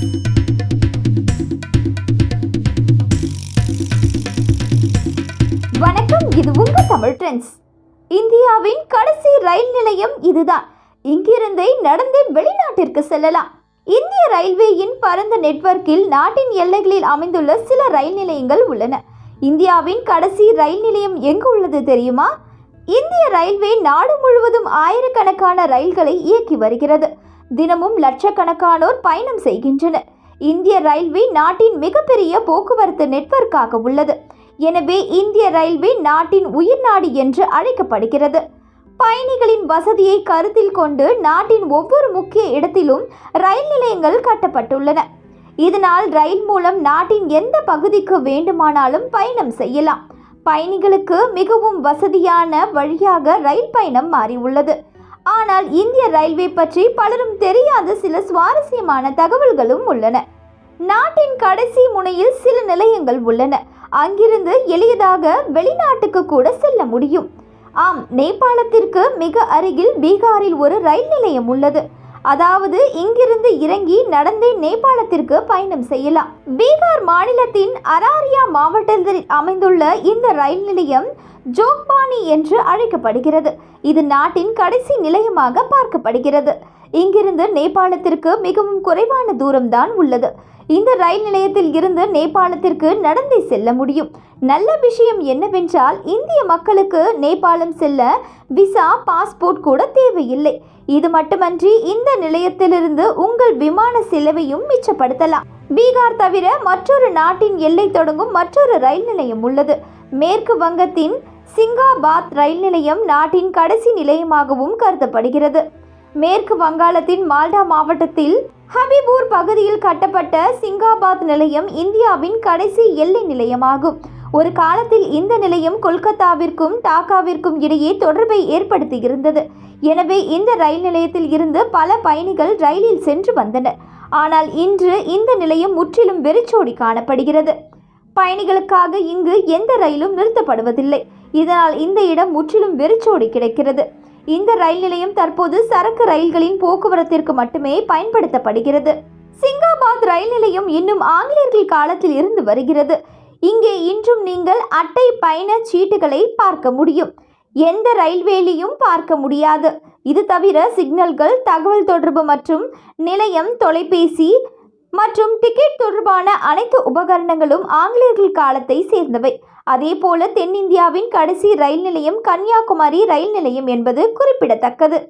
வணக்கம் இது உங்க தமிழ் ட்ரெண்ட்ஸ். இந்தியாவின் கடைசி ரயில் நிலையம் இதுதான். இங்கிருந்தே நடந்தே வெளிநாட்டிற்கு செல்லலாம். இந்திய ரயில்வேயின் பரந்த நெட்வொர்க்கில் நாட்டின் எல்லைகளில் அமைந்துள்ள சில ரயில் நிலையங்கள் உள்ளன. இந்தியாவின் கடைசி ரயில் நிலையம் எங்கு உள்ளது தெரியுமா? இந்திய ரயில்வே நாடு முழுவதும் ஆயிரக்கணக்கான ரயில்களை இயக்கி வருகிறது. தினமும் லட்சக்கணக்கானோர் பயணம் செய்கின்றனர். இந்திய ரயில்வே நாட்டின் மிகப்பெரிய போக்குவரத்து நெட்வொர்க்காக உள்ளது. எனவே இந்திய ரயில்வே நாட்டின் உயிர்நாடி என்று அழைக்கப்படுகிறது. பயணிகளின் வசதியை கருத்தில் கொண்டு நாட்டின் ஒவ்வொரு முக்கிய இடத்திலும் ரயில் நிலையங்கள் கட்டப்பட்டுள்ளன. இதனால் ரயில் மூலம் நாட்டின் எந்த பகுதிக்கு வேண்டுமானாலும் பயணம் செய்யலாம். பயணிகளுக்கு மிகவும் வசதியான வழியாக ரயில் பயணம் மாறியுள்ளது. ஆனால் இந்திய ரயில்வே பற்றி பலரும் தெரியாத சில சுவாரஸ்யமான தகவல்களும் உள்ளன. நாட்டின் கடைசி முனையில் சில நிலையங்கள் உள்ளன. அங்கிருந்து எளியதாக வெளிநாட்டுக்கு கூட செல்ல முடியும். ஆம் நேபாளத்திற்கு மிக அருகில் பீகாரில் ஒரு ரயில் நிலையம் உள்ளது. அதாவது இங்கிருந்து இறங்கி நடந்தே நேபாளத்திற்கு பயணம் செய்யலாம். பீகார் மாநிலத்தின் அராரியா மாவட்டத்தில் அமைந்துள்ள இந்த ரயில் நிலையம் ஜோக்பானி என்று அழைக்கப்படுகிறது. இது நாட்டின் கடைசி நிலையமாக பார்க்கப்படுகிறது. இங்கிருந்து நேபாளத்திற்கு மிகவும் குறைவான தூரம்தான் உள்ளது. இந்த ரயில் நிலையத்தில் இருந்து நேபாளத்திற்கு நடந்தே செல்ல முடியும். நல்ல விஷயம் என்னவென்றால் இந்திய மக்களுக்கு நேபாளம் செல்ல விசா பாஸ்போர்ட் கூட தேவையில்லை. இது மட்டுமன்றி இந்த நிலையத்திலிருந்து உங்கள் விமான செலவையும் மிச்சப்படுத்தலாம். பீகார் தவிர மற்றொரு நாட்டின் எல்லை தொடங்கும் மற்றொரு ரயில் நிலையம் உள்ளது. மேற்கு வங்கத்தின் சிங்காபாத் ரயில் நிலையம் நாட்டின் கடைசி நிலையமாகவும் கருதப்படுகிறது. மேற்கு வங்காளத்தின் மால்டா மாவட்டத்தில் ஹபிபூர் பகுதியில் கட்டப்பட்ட சிங்காபாத் நிலையம் இந்தியாவின் கடைசி எல்லை நிலையமாகும். ஒரு காலத்தில் இந்த நிலையம் கொல்கத்தாவிற்கும் டாக்காவிற்கும் இடையே தொடர்பை ஏற்படுத்தி இருந்தது எனவே இந்த ரயில் நிலையத்தில் இருந்து பல பயணிகள் ரயிலில் சென்று வந்தனர். ஆனால் இன்று இந்த நிலையம் முற்றிலும் வெறிச்சோடி காணப்படுகிறது. பயணிகளுக்காக இங்கு எந்த ரயிலும் நிறுத்தப்படுவதில்லை. இதனால் இந்த இடம் முற்றிலும் வெறிச்சோடி கிடைக்கிறது. இந்த ரயில் நிலையம் தற்போது சரக்கு ரயில்களின் போக்குவரத்திற்கு மட்டுமே பயன்படுத்தப்படுகிறது. சிங்காபாத் ரயில் நிலையம் இன்னும் ஆங்கிலேயர்கள் காலத்தில் இருந்து வருகிறது. இங்கே இன்றும் நீங்கள் அட்டை பயண சீட்டுகளை பார்க்க முடியும். எந்த ரயில்வேலியும் பார்க்க முடியாது. இது தவிர சிக்னல்கள் தகவல் தொடர்பு மற்றும் நிலையம் தொலைபேசி மற்றும் டிக்கெட் தொடர்பான அனைத்து உபகரணங்களும் ஆங்கிலேயர்கள் காலத்தை சேர்ந்தவை. அதேபோல தென்னிந்தியாவின் கடைசி ரயில் நிலையம் கன்னியாகுமரி ரயில் நிலையம் என்பது குறிப்பிடத்தக்கது.